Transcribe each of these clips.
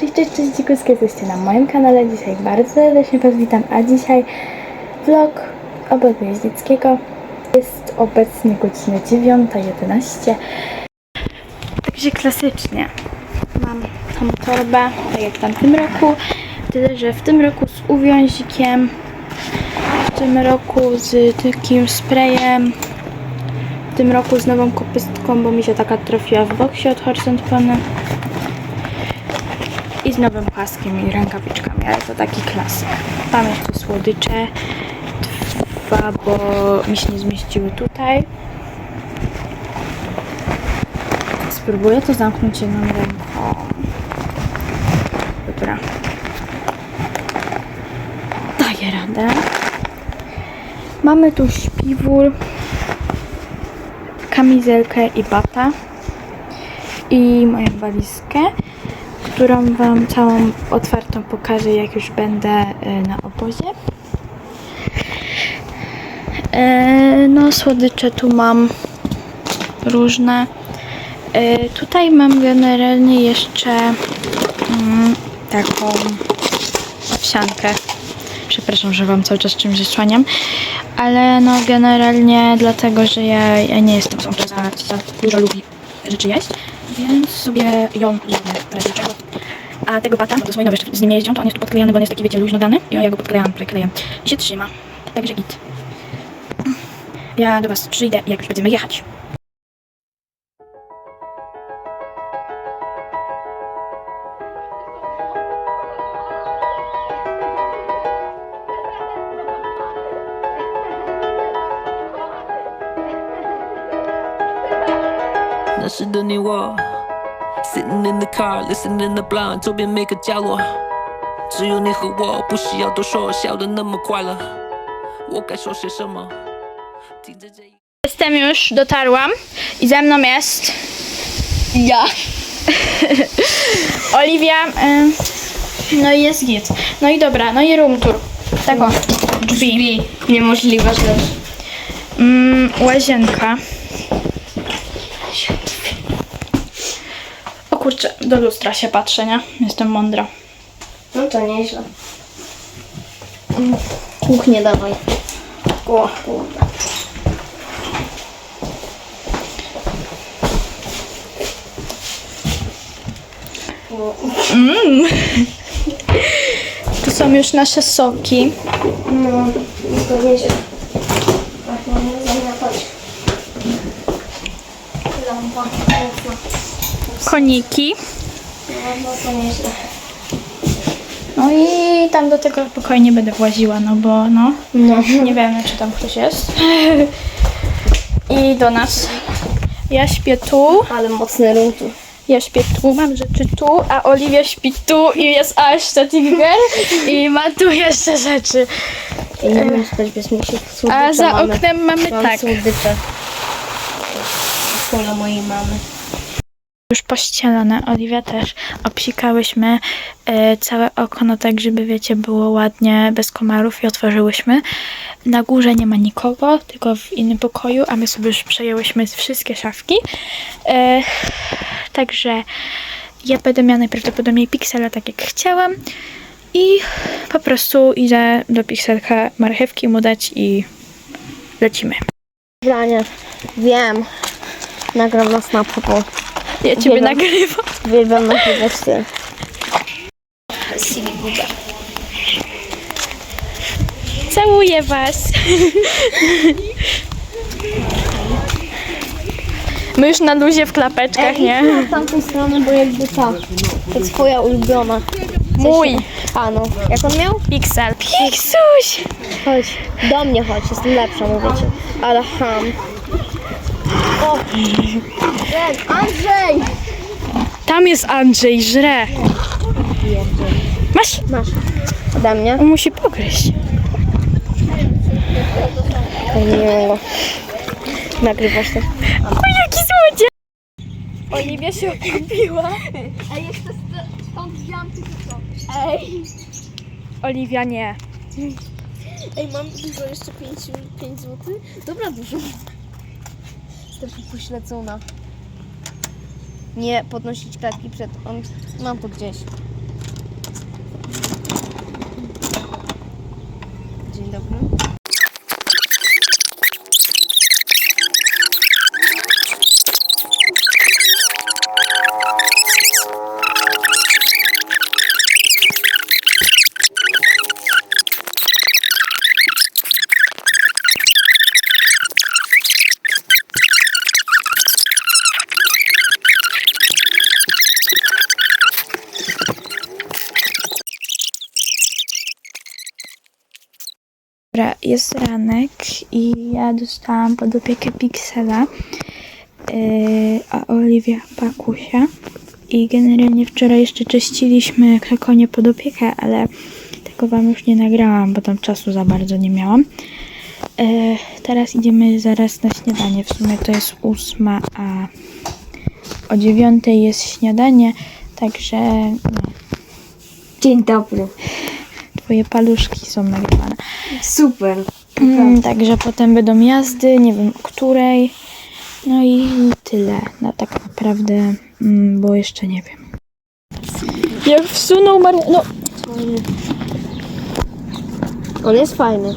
Cześć, cześć, cześć, dzikuskie, jesteście na moim kanale. Dzisiaj bardzo serdecznie Was witam, a dzisiaj vlog obozu jeździeckiego. Jest obecnie godzina 9.11. Także klasycznie mam tą torbę, tak jak w tamtym roku. Tyle, że w tym roku z uwiązikiem, w tym roku z takim sprayem, w tym roku z nową kopystką, bo mi się taka trafiła w boksie od Horizon Pony nowym paskiem i rękawiczkami, ale to taki klasyk. Tam jeszcze słodycze, dwa, bo mi się nie zmieściły tutaj. Spróbuję to zamknąć jedną ręką. Dobra. Daję radę. Mamy tu śpiwór, kamizelkę i bata i moją walizkę którą Wam całą otwartą pokażę, jak już będę e, na obozie. E, No, słodycze tu mam różne. E, Tutaj mam generalnie jeszcze mm, taką owsiankę. Przepraszam, że Wam cały czas czymś zasłaniam, ale no generalnie dlatego, że ja, ja nie jestem osobą, która za, za dużo lubi rzeczy jeść, więc sobie ją czego. A tego bata, to swojego jeszcze z nim jeździą, to on jest tu podklejany, bo on jest taki, wiecie, luźno dany. I ja go podklejam, przykleję. I się trzyma. Także git. Ja do Was przyjdę, jak już będziemy jechać. Nasze. ，sitting in the car listening the blind，周边每个角落，只有你和我，不需要多说，笑得那么快乐。我该说些什么？听着这一。 Jestem już, dotarłam i ze mną jest ja. Oliwia, y, no i jest git. No i dobra, no i room tour. Tak o, drzwi. Niemożliwa rzecz. Mm, łazienka. O kurczę, do lustra się patrzę, nie? Jestem mądra. No to nieźle. Mm, Kuchnię dawaj. O kurde. Tu są już nasze soki. No, to nieźle. Ach, no nie zamiatać. Lampa, okno. Koniki. No, i tam do tego pokoju nie będę właziła, no bo no, No. nie wiemy czy tam ktoś jest. I do nas. Ja śpię tu, Ale mocny rum tu. ja śpię tu, mam rzeczy tu, a Oliwia śpi tu i jest aż Statinger i ma tu jeszcze rzeczy. I nie wiem spać bez słodycze A za mamy. oknem mamy Mam tak. słodycze. Kola mojej mamy. Już pościelone, Oliwia też. Obsikałyśmy e, całe okno tak, żeby wiecie, było ładnie, bez komarów i otworzyłyśmy. Na górze nie ma nikogo, tylko w innym pokoju, a my sobie już przejęłyśmy wszystkie szafki. E, także ja będę miała najprawdopodobniej piksela tak jak chciałam i po prostu idę do pikselka marchewki mu dać i lecimy. Granie. Wiem. Nagram na bo Ja ciebie Uwielbiam. nagrywam. uwielbiam nagrywać styl. Całuję was. My już na luzie w klapeczkach, nie? Z tamtej strony, bo jakby ta. To jest twoja ulubiona. Mój A no. Jak on miał? Pixel. Pixuś! Chodź. Do mnie chodź, jestem lepsza, mówię ci. Ale ham. O! Ten, Andrzej! Tam jest Andrzej, żre. Masz? Masz. Ode mnie? On musi pogryźć. Nie. Nagrywasz to? O, jaki złodziej! Oliwia się okupiła. Ej, jeszcze stąd wziąłem tylko co? Ej! Oliwia nie. Ej, mam dużo jeszcze 5, 5 zł? Dobra, dużo. Jestem pośledzona. Nie podnosić klatki przed... On... Mam to gdzieś. Dzień dobry. Dobra, jest ranek i ja dostałam pod opiekę Pixela, yy, a Oliwia Pakusia. I generalnie wczoraj jeszcze czyściliśmy konie pod opiekę, ale tego wam już nie nagrałam, bo tam czasu za bardzo nie miałam. Yy, teraz idziemy zaraz na śniadanie. W sumie to jest ósma, a o dziewiątej jest śniadanie, także no, Dzień dobry. twoje paluszki są nagrywane. Super. Mm, także potem będą jazdy, nie wiem o której. No i tyle. No tak naprawdę, mm, bo jeszcze nie wiem. Jak wsunął Maria... No, On jest fajny.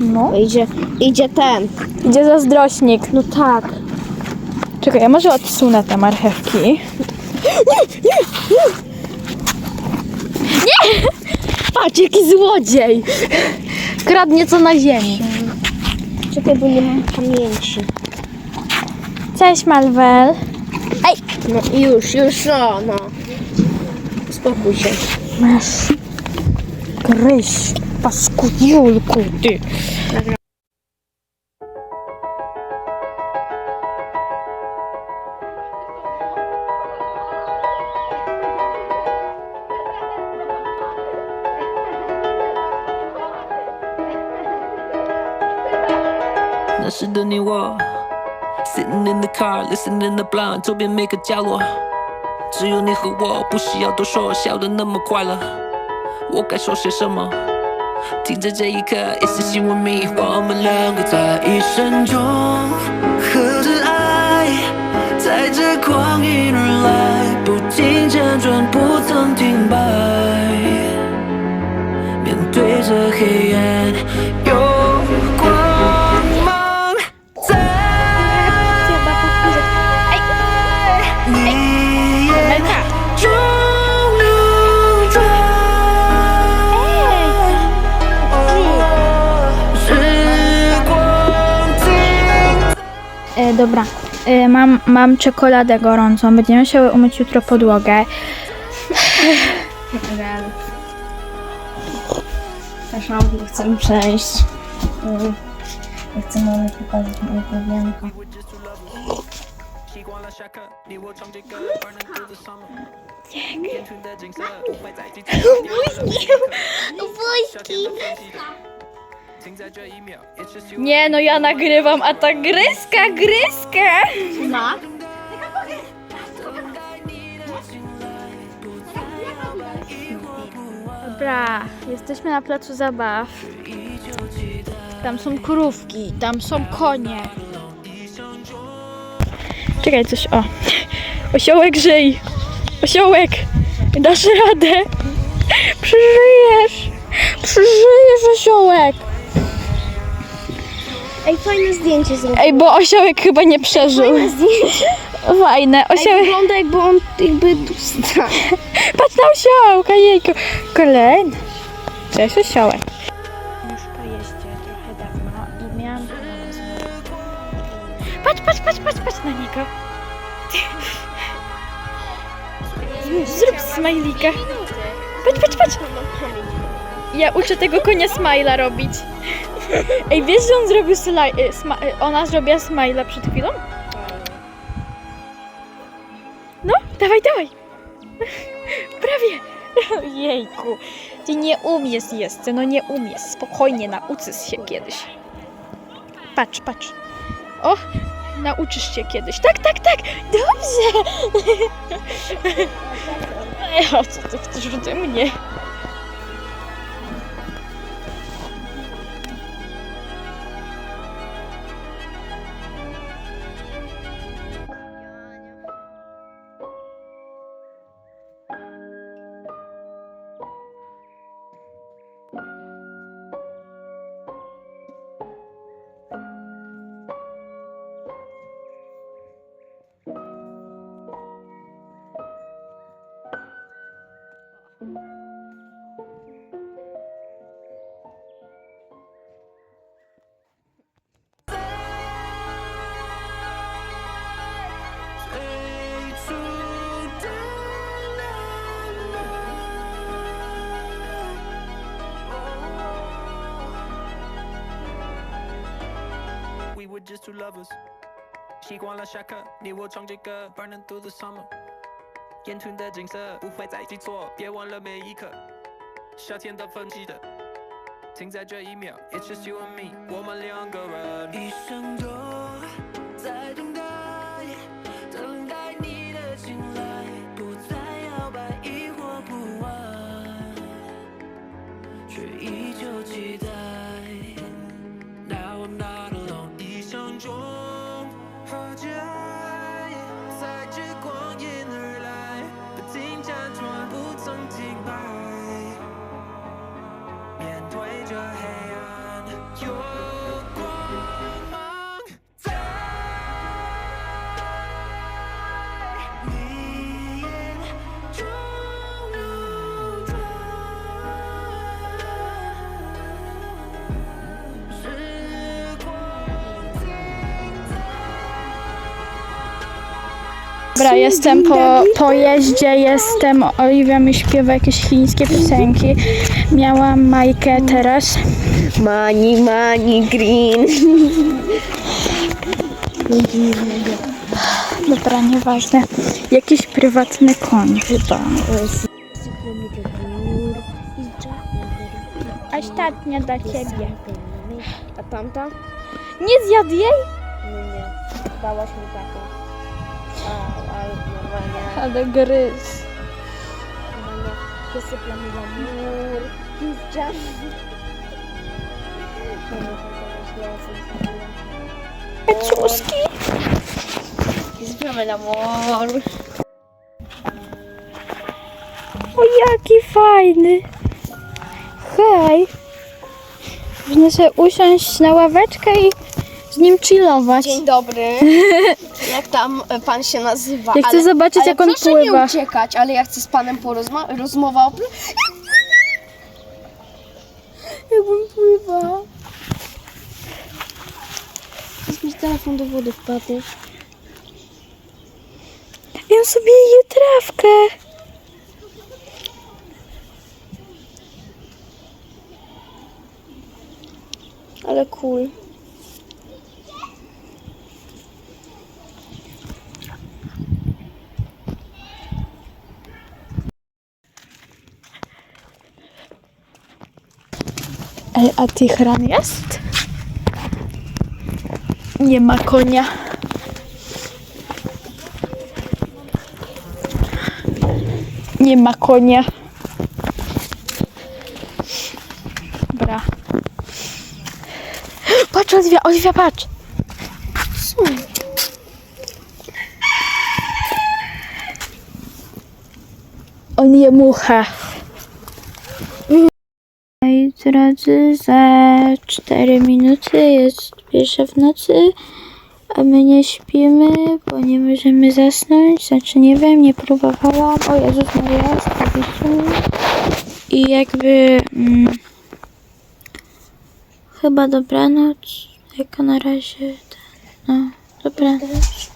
no. Idzie, idzie ten. Idzie zazdrośnik. No tak. Czekaj, ja może odsunę te marchewki. Nie, nie, nie! Nie! Patrz, jaki złodziej! Kradnie co na ziemi. Czekaj, bo nie mam pamięci. Cześć, Malwel. No już, już, no, no. Spokój się. Masz. Gryź, paskudziulku, ty. 那周边每个角落，只有你和我，不需要多说，笑得那么快乐。我该说些什么？停在这一刻，It's just you and me，我们两个在一生中和着爱，在这光阴而来，不停辗转，不曾停摆。面对着黑暗，有 dobra, e, mam, mam czekoladę gorącą. Będziemy musiały umyć jutro podłogę. Przepraszam, nie chcę przejść. Mm. Nie chcę mamy pokazać mojego wianka. 习惯 Nie, no ja nagrywam, a ta gryzka, gryzka! No. Dobra, jesteśmy na placu zabaw. Tam są krówki, tam są konie. Czekaj, coś, o. Osiołek, żyj! Osiołek! Dasz radę! Przeżyjesz! Przeżyjesz, osiołek! Ej, fajne zdjęcie zrobił. Ej, bo osiołek chyba nie przeżył. Fajne zdjęcie. Fajne, Ej, osiołek... wygląda jakby on jakby. Patrz na osiołka, jejku. Kolejny. Cześć, osiołek. Już po jeździe trochę dawno i miałam. Patrz, patrz, patrz, patrz, patrz na niego. Zrób smajlika. Patrz, patrz, patrz. Ja uczę tego konia smajla robić. Ej, wiesz, że on zrobił slaj... y, Sma... y, Ona zrobiła smajla przed chwilą? No, dawaj, dawaj. Prawie. Jejku. Ty nie umiesz jeszcze, no nie umiesz. Spokojnie, nauczysz się kiedyś. Patrz, patrz. O, nauczysz się kiedyś. Tak, tak, tak. Dobrze. Ej, o co ty chcesz ode mnie? just two lovers，习惯了下课，你我唱着歌，Burning through the summer。 沿途的景色不会再记错，别忘了每一刻。夏天的风记得，停在这一秒，It's just you and me，我们两个人。一生都在等待，等待你的青睐，不再摇摆，疑惑不安，却依旧期待。Dobra, jestem po pojeździe, jestem. Oliwia mi śpiewa jakieś chińskie piosenki. Miałam Majkę teraz. Money, money, green. Dobra, nieważne. Jakiś prywatny koń chyba. Ostatnia dla ciebie. A tamta? Nie zjadł jej? Nie, nie. Dałaś mi taką. A, normalnie. Ale gryz. Normalnie wysypla mi na mur. Pizza. Piecuszki. Zbieramy na. O, jaki fajny. Hej. Można sobie usiąść na ławeczkę i nim chillować. Dzień dobry. Jak tam pan się nazywa? Ja chcę zobaczyć, ale jak on proszę pływa. nie uciekać, ale ja chcę z panem porozmawiać. Rozmowa o... Jakbym pływał. Jest mi telefon do wody wpadł. On sobie je trawkę. Ale cool. Ej, a Tichran jest? Nie ma konia. Nie ma konia. Dobra. Patrz, Oliwia, Oliwia, patrz. On je muchę. Moi drodzy, za 4 minuty jest pierwsza w nocy, a my nie śpimy, bo nie możemy zasnąć. Znaczy nie wiem, nie próbowałam. O Jezus Maria, sprawdziłam. I jakby... Mm, chyba dobranoc. Jako na razie... No, dobranoc.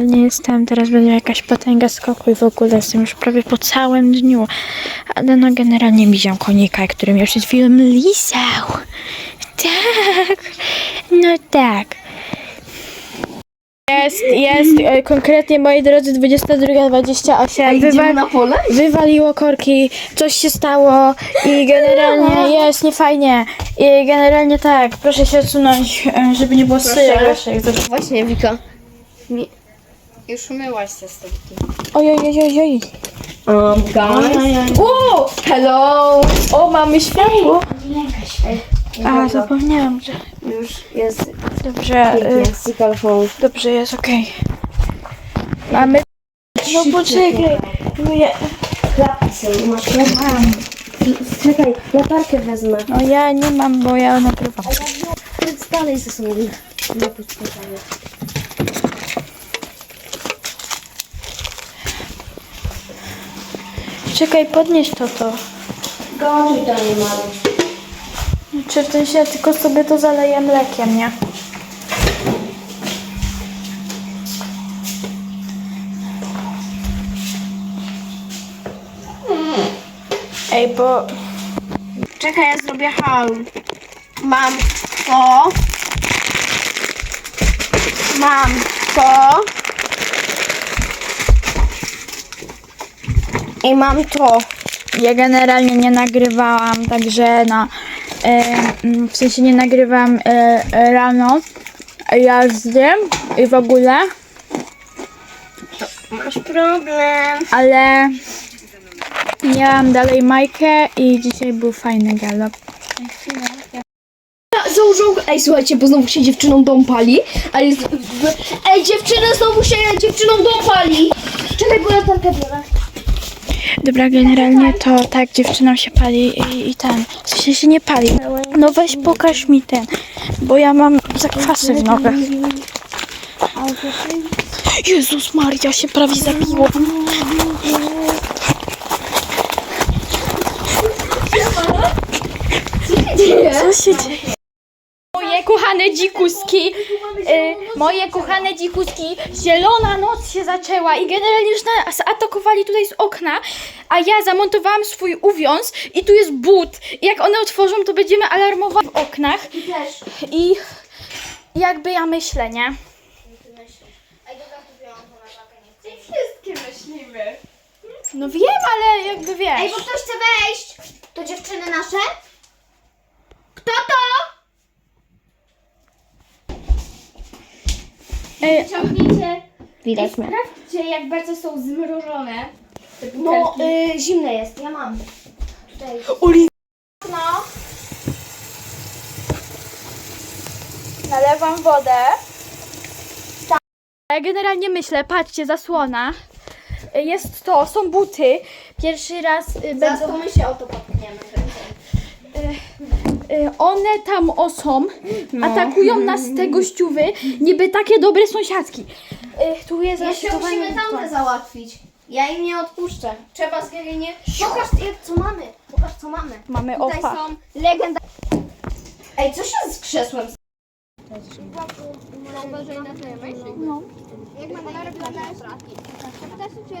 Nie jestem, teraz będzie jakaś potęga skoku i w ogóle jestem już prawie po całym dniu. Ale no generalnie widziałam konika, który mnie przed chwilą lizał. Tak, no tak. Jest, jest, e, konkretnie moi drodzy 22.28 Wywa- na pole? wywaliło korki, coś się stało i generalnie jest niefajnie. I generalnie tak, proszę się odsunąć, e, żeby nie było waszych. Właśnie, Wika. Nie. Już umyłaś się z tym. Oj, oj, oj, oj, oj. Um, guys. O, Hello. o, mamy światło. A, zapomniałam, że... Już jest Dobrze, y, dobrze jest, okej. Mamy... No poczekaj. Nie. Masz mam. Czekaj, latarkę wezmę. No ja nie mam, bo ja nagrywam. Powiedz dalej ze sobą. Nie podpowiadaj. Czekaj, podnieś to to. Gorzej to nie mam. Czy w sensie ja tylko sobie to zaleję mlekiem, nie? Ej, bo Czekaj, ja zrobię haul. Mam to. Mam to. I mam to. ja generalnie nie nagrywałam, także no, e, mm, w sensie nie nagrywam e, e, rano jazdy i w ogóle, Masz problem. ale miałam dalej Majkę i dzisiaj był fajny galop. Założą... Ej, słuchajcie, bo znowu się dziewczyną dom pali. A jest... Ej, dziewczyny, znowu się dziewczyną dom pali. Czekaj, bo ja tam biorę. Dobra, generalnie to tak dziewczynom się pali i, i ten, w sensie się nie pali. No weź pokaż mi ten, bo ja mam zakwasy w nogach. Jezus Maria, się prawie zabiło. Co się dzieje? Moje kochane dzikuski, y, moje kochane dzikuski, zielona noc się zaczęła i generalnie już nas atakowali tutaj z okna, a ja zamontowałam swój uwiąz i tu jest but. I jak one otworzą, to będziemy alarmować w oknach Też. i jakby ja myślę, nie? Chcę. Wszystkie myślimy. No wiem, ale jakby wiesz. Ej, bo ktoś chce wejść. To dziewczyny nasze? Kto to? Ej, Ciągnijcie. Widać mnie. Sprawdźcie, jak bardzo są zmrożone te No, butelki. y, zimne jest, ja mam. Tutaj. Uli, No. nalewam wodę. Ja generalnie myślę, patrzcie, zasłona. Y, Jest to, są buty. Pierwszy raz y, Zaraz będą... to my się o to potkniemy. Y, one tam o są, atakują nas te gościuwy, niby takie dobre sąsiadki. Y, tu jest Jeszcze zastosowanie musimy tamte załatwić. Ja im nie odpuszczę. Trzeba z nie. Pokaż jak- co mamy. Pokaż co mamy. Mamy Tutaj opa. są legenda. Ej, co się z krzesłem? No. Jak ma na robione szafki. Zapytasz się, czy ja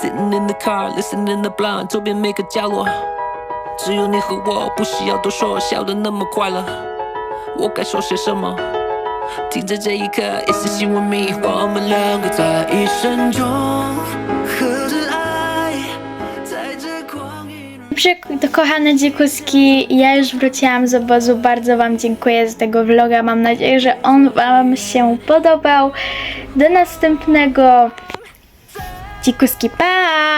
，sitting in the car listening the blind，左边每个角落，只有你和我，不需要多说，笑得那么快乐。我该说些什么？听着这一刻，It's just you and me，我们两个在一生中，和着爱，在这光阴。 Dobrze, to kochane dzikuski, ja już wróciłam z obozu. Bardzo Wam dziękuję za tego vloga. Mam nadzieję, że on Wam się podobał. Do następnego. Chicos, que!